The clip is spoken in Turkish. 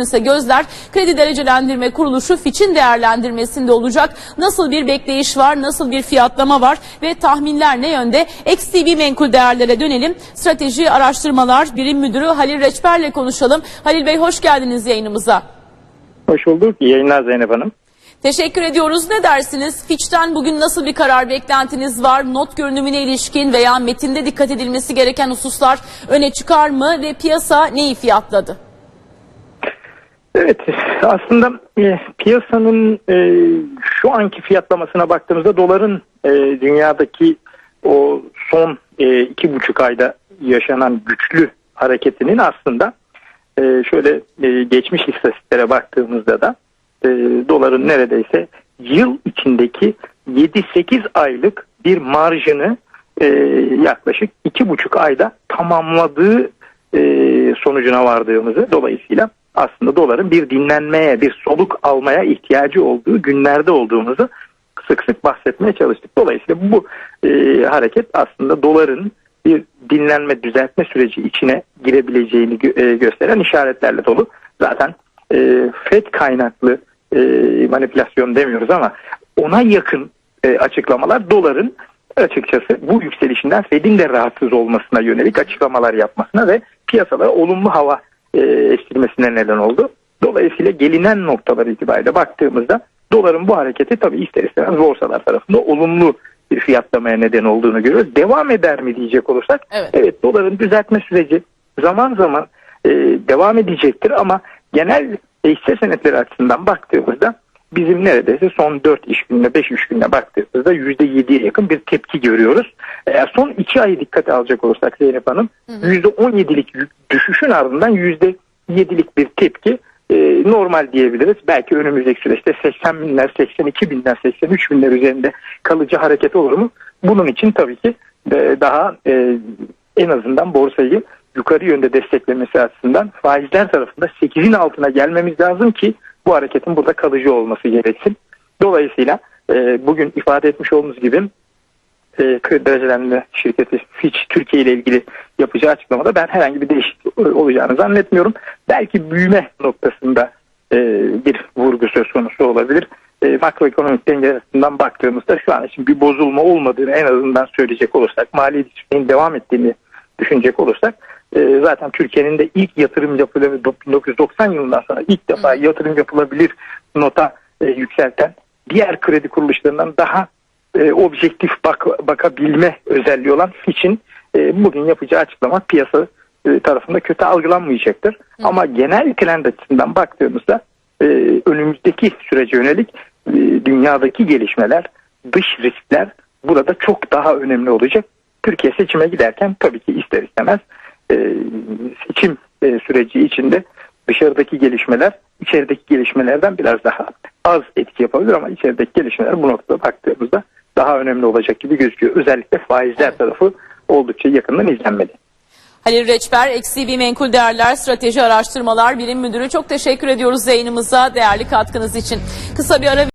bugünse gözler kredi derecelendirme kuruluşu Fitch'in değerlendirmesinde olacak. Nasıl bir bekleyiş var, nasıl bir fiyatlama var ve tahminler ne yönde? XTB menkul değerlere dönelim. Strateji Araştırmalar Birim Müdürü Halil Reçber'le konuşalım. Halil Bey hoş geldiniz yayınımıza. Hoş bulduk. İyi yayınlar Zeynep Hanım. Teşekkür ediyoruz. Ne dersiniz? Fitch'ten bugün nasıl bir karar beklentiniz var? Not görünümüne ilişkin veya metinde dikkat edilmesi gereken hususlar öne çıkar mı ve piyasa neyi fiyatladı? Evet aslında e, piyasanın e, şu anki fiyatlamasına baktığımızda doların e, dünyadaki o son iki buçuk ayda yaşanan güçlü hareketinin aslında şöyle e, geçmiş istatistiklere baktığımızda da doların neredeyse yıl içindeki 7-8 aylık bir marjını yaklaşık iki buçuk ayda tamamladığı e, sonucuna vardığımızı dolayısıyla aslında doların bir dinlenmeye, bir soluk almaya ihtiyacı olduğu günlerde olduğumuzu sık sık bahsetmeye çalıştık. Dolayısıyla bu e, hareket aslında doların bir dinlenme, düzeltme süreci içine girebileceğini gö- e, gösteren işaretlerle dolu. Zaten e, FED kaynaklı e, manipülasyon demiyoruz ama ona yakın e, açıklamalar doların açıkçası bu yükselişinden Fed'in de rahatsız olmasına yönelik açıklamalar yapmasına ve piyasalara olumlu hava e, estirmesine neden oldu. Dolayısıyla gelinen noktalar itibariyle baktığımızda doların bu hareketi tabii ister istemez borsalar tarafında olumlu bir fiyatlamaya neden olduğunu görüyoruz. Devam eder mi diyecek olursak Evet. doların düzeltme süreci zaman zaman e, devam edecektir ama genel hisse senetleri açısından baktığımızda bizim neredeyse son 4 iş gününe 5 iş gününe baktığımızda %7'ye yakın bir tepki görüyoruz. Eğer son 2 ayı dikkate alacak olursak Zeynep Hanım %17'lik düşüşün ardından %7'lik bir tepki e, normal diyebiliriz. Belki önümüzdeki süreçte 80 binler, 82 binler, 83 binler üzerinde kalıcı hareket olur mu? Bunun için tabii ki e, daha e, en azından borsayı yukarı yönde desteklemesi açısından faizler tarafında 8'in altına gelmemiz lazım ki bu hareketin burada kalıcı olması gereksin. Dolayısıyla e, bugün ifade etmiş olduğumuz gibi e, derecelenme şirketi Fitch Türkiye ile ilgili yapacağı açıklamada ben herhangi bir değişiklik olacağını zannetmiyorum. Belki büyüme noktasında e, bir vurgu söz konusu olabilir. E, makroekonomik denge açısından baktığımızda şu an için bir bozulma olmadığını en azından söyleyecek olursak, mali disiplinin devam ettiğini düşünecek olursak e, zaten Türkiye'nin de ilk yatırım yapılabilir 1990 yılından sonra ilk defa yatırım yapılabilir nota e, yükselten diğer kredi kuruluşlarından daha e, objektif bak, bakabilme özelliği olan için e, bugün yapacağı açıklama piyasa e, tarafında kötü algılanmayacaktır. Ama genel trend açısından baktığımızda e, önümüzdeki sürece yönelik e, dünyadaki gelişmeler, dış riskler burada çok daha önemli olacak. Türkiye seçime giderken tabii ki ister istemez e, seçim e, süreci içinde dışarıdaki gelişmeler içerideki gelişmelerden biraz daha az etki yapabilir ama içerideki gelişmeler bu noktada baktığımızda daha önemli olacak gibi gözüküyor. Özellikle faizler tarafı oldukça yakından izlenmeli. Halil Reçber, XTB Menkul Değerler Strateji Araştırmalar Birim Müdürü çok teşekkür ediyoruz yayınımıza değerli katkınız için. Kısa bir ara